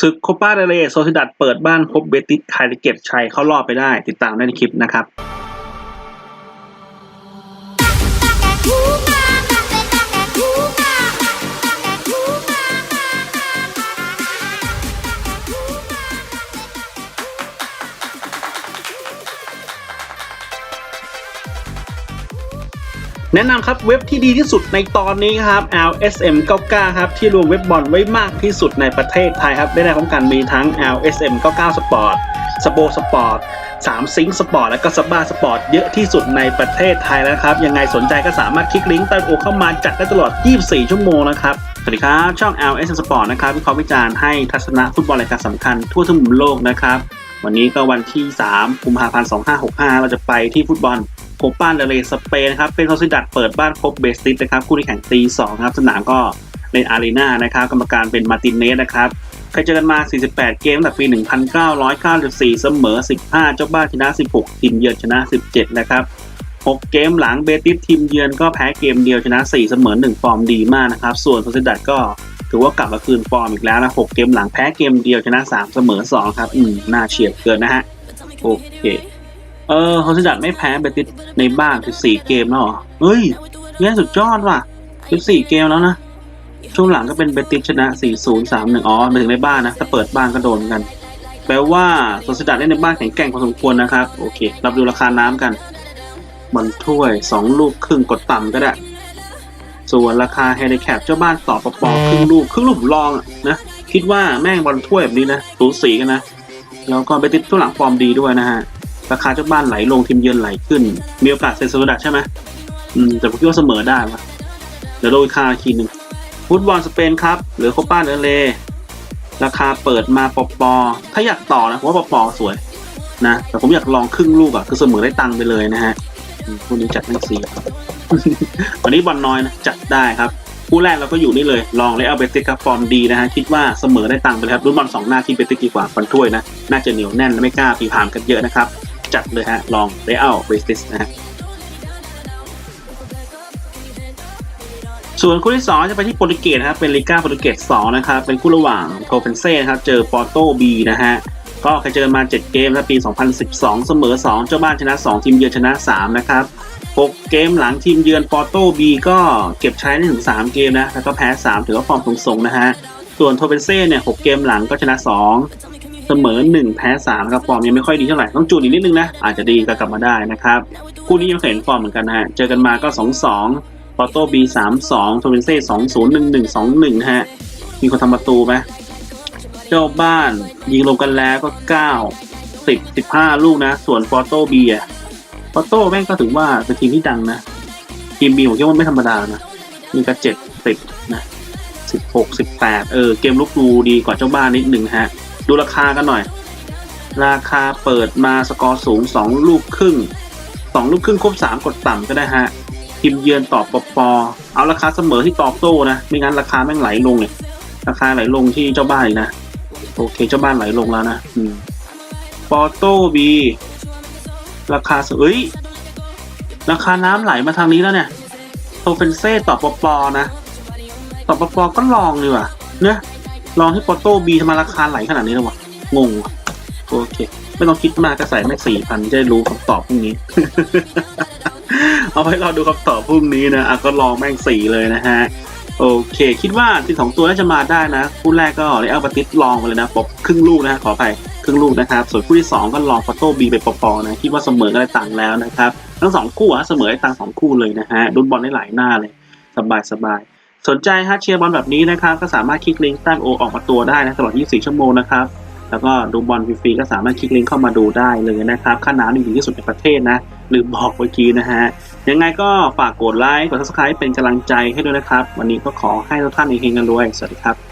ศึกโคปาเดเรโซซิดัดเปิดบ้านพบเบติสไคลเก็บชัยเข้ารอบไปได้ ติดตามได้ในคลิปนะครับ แนะนำครับเว็บที่ดีที่สุดในตอนนี้ครับ LSM 99ครับที่รวมเว็บบอลไว้มากที่สุดในประเทศไทยครับได้ในพร้อมกันมีทั้ง LSM 99 Sport สโบสปอร์ต3ซิงสปอร์ตและก็สบ้าสปอร์ตเยอะที่สุดในประเทศไทยแล้วครับ ยังไงสนใจก็สามารถคลิกลิงก์ใต้โอเข้ามาจัดได้ตลอด 24 ชั่วโมงนะครับ สวัสดีครับ ช่อง LSM Sport นะครับวิเคราะห์วิจารณ์ให้ทัศนะฟุตบอลรายการสำคัญทั่วทุกมุมโลกนะครับ วันนี้ก็วันที่ 3 กุมภาพันธ์ 2565 เราจะไปที่ฟุตบอล โคปาเดเรสเปนครับเป็นโซซิดัดเปิดบ้านพบเบสติสนะครับคู่ที่แข่งตี2ครับสนามก็ในอารีนานะครับกรรมการเป็นมาตินเนสนะครับเคยเจอกันมา 48 เกมตั้งแต่ปี 1994 เสมอ 15 เจ้าบ้านชนะ 16 ทีมเยือนชนะ 17 นะครับ 6 เกมหลังเบติสทีมเยือนก็แพ้เกมเดียวชนะ 4 เสมอ 1 ฟอร์มดีมากนะครับ ส่วนโซซิดัดก็ถือว่ากลับมาคืนฟอร์มอีกแล้วนะ 6 เกมหลังแพ้เกมเดียวชนะ 3 เสมอ 2 ครับ อืม น่าเฉียบเกินนะฮะ โอเค เออโซซิดัดไม่แพ้เบติสในบ้าน14เกมแล้วเหรอ เฮ้ยเนี่ยสุดยอดว่ะ14เกมแล้วนะ ช่วงหลังก็เป็นเบติสชนะ 4-0 3-1 อ๋อไปถึงในบ้านนะถ้าเปิดบ้านก็โดนกัน แปลว่าโซซิดัดเล่นในบ้านแข็งแกร่งพอสมควรนะครับ โอเคเราดูราคาน้ำกันบอลถ้วย 2 ลูกครึ่งกดต่ำก็ได้ ส่วนราคาเฮลิแคปเจ้าบ้านต่อปปครึ่งลูกครึ่งลูกลองอะนะคิดว่าแม่งบอลถ้วยแบบนี้นะสูสีกันนะแล้วก็เบติสช่วงหลังฟอร์มดีด้วยนะฮะ ราคาเจ้าบ้านไหลลงทีมเยือนไหลขึ้น มีโอกาสเซนโซดัดใช่ไหมอืมแต่ผมคิดว่าเสมอได้ปะเดี๋ยวดูค่าอีกทีหนึ่งฟุตบอลสเปนครับ หรือโคปาเดเลราคาเปิดมาปปถ้าอยากต่อนะผมว่าปปสวยนะแต่ผมอยากลองครึ่งลูกอะคือเสมอได้ตังค์ไปเลยนะฮะคู่นี้จัดทั้งสี่วันนี้บอลน้อยนะจัดได้ครับคู่แรกเราก็อยู่นี่เลย ลองเลยเอาเบติสครับฟอร์มดีนะฮะคิดว่าเสมอได้ตังค์ไปเลยครับรุ่นบอลสองหน้าที่เบติสดีกว่าบอลถ้วยนะน่าจะเหนียวแน่นและไม่กล้าปีพามกันเยอะนะครับ จัดเลยฮะ ลองเลเอาเบติสนะฮะส่วนคู่ที่สองจะไปที่โปรตุเกสนะครับเป็นลิก้าโปรตุเกสสองนะครับเป็นคู่ระหว่างโทเฟนเซ่นะครับเจอปอร์โตบีนะฮะก็เคยเจอมา 7 เกมนะปี 2012 เสมอ 2 เจ้าบ้านชนะ 2 ทีมเยือนชนะ 3 นะครับ 6 เกมหลังทีมเยือนปอร์โตบีก็เก็บใช้ได้ถึง 3 เกมนะ แล้วก็แพ้ 3 ถือว่าฟอร์มทรงๆนะฮะ ส่วนโทเฟนเซ่เนี่ย 6 เกมหลังก็ชนะ 2 สมอ1แพ้3นะครับฟอร์มยังไม่ค่อยดีเท่าไหร่ต้องจูนอีกนิดนึงนะอาจจะดีก็กลับมาได้นะครับคู่นี้ยังเคยเห็นฟอร์มเหมือนกันนะฮะเจอกันมาก็2-2ปอร์โต้บีสามสองโทเวนเซ่สองศูนย์หนึ่งหนึ่งสองหนึ่งฮะมีคนทำประตูไหมเจ้าบ้านยิงลงกันแล้วก็เก้าสิบสิบห้าลูกนะ ส่วนปอโต้บีอะปอโต้แม่งก็ถือว่าเป็นทีมที่ดังนะ ทีมบีผมคิดว่าไม่ธรรมดานะมีกระเจ็ดสิบนะสิบหกสิบแปดเออเกมลุกดูดีกว่าเจ้าบ้านนิดหนึ่งฮะ ดูราคากันหน่อย ราคาเปิดมาสกอร์สูงสองลูกครึ่งสองลูกครึ่งครบสามกดต่ำก็ได้ฮะทีมเยือนตอบปปเอาราคาเสมอที่ตอบโต้นะ ไม่งั้นราคาแม่งไหลลงเลยราคาไหลลงที่เจ้าบ้านนะ โอเคเจ้าบ้านไหลลงแล้วนะอปอโต้บีราคาสเอ้ยราคาน้ำไหลมาทางนี้แล้วเนี่ยโทเฟนเซ่ตอบปปนะตอบปปก็ลองดีว่ะเนะ ลองที่ปอโต้บีทำไมราคาไหลขนาดนี้แล้ววะงงวะโอเค ไม่ต้องคิดมากก็ใส่แม่สี่พันจะได้รู้คำตอบพรุ่งนี้ เอาไว้รอดูคำตอบพรุ่งนี้นะอะก็ลองแม่งสี่เลยนะฮะโอเค คิดว่าทีสองตัวน่าจะมาได้นะคู่แรกก็เลยเอาปฏิทลองไปเลยนะปกครึ่งลูกนะขออภัยครึ่งลูกนะครับ ส่วนคู่ที่สองก็ลองฟอโต้บีไปปปอนะคิดว่าเสมอก็ได้ตังแล้วนะครับ ทั้งสองคู่อะเสมอได้ตังสองคู่เลยนะฮะดุนบอลได้หลายหน้าเลย สบายสบาย สนใจฮะเชียร์บอลแบบนี้นะครับก็สามารถคลิกลิงก์ตั้งโอออกมาตัวได้นะตลอด 24 ชั่วโมงนะครับแล้วก็ดูบอลฟรีๆก็สามารถคลิกลิงก์เข้ามาดูได้เลยนะครับค่าน้ำนี่ดีที่สุดในประเทศนะลืมบอกเมื่อกี้นะฮะยังไงก็ฝากกดไลค์กดซับสไครป์เป็นกำลังใจให้ด้วยนะครับ วันนี้ก็ขอให้ทุกท่านเฮงกันด้วยสวัสดีครับ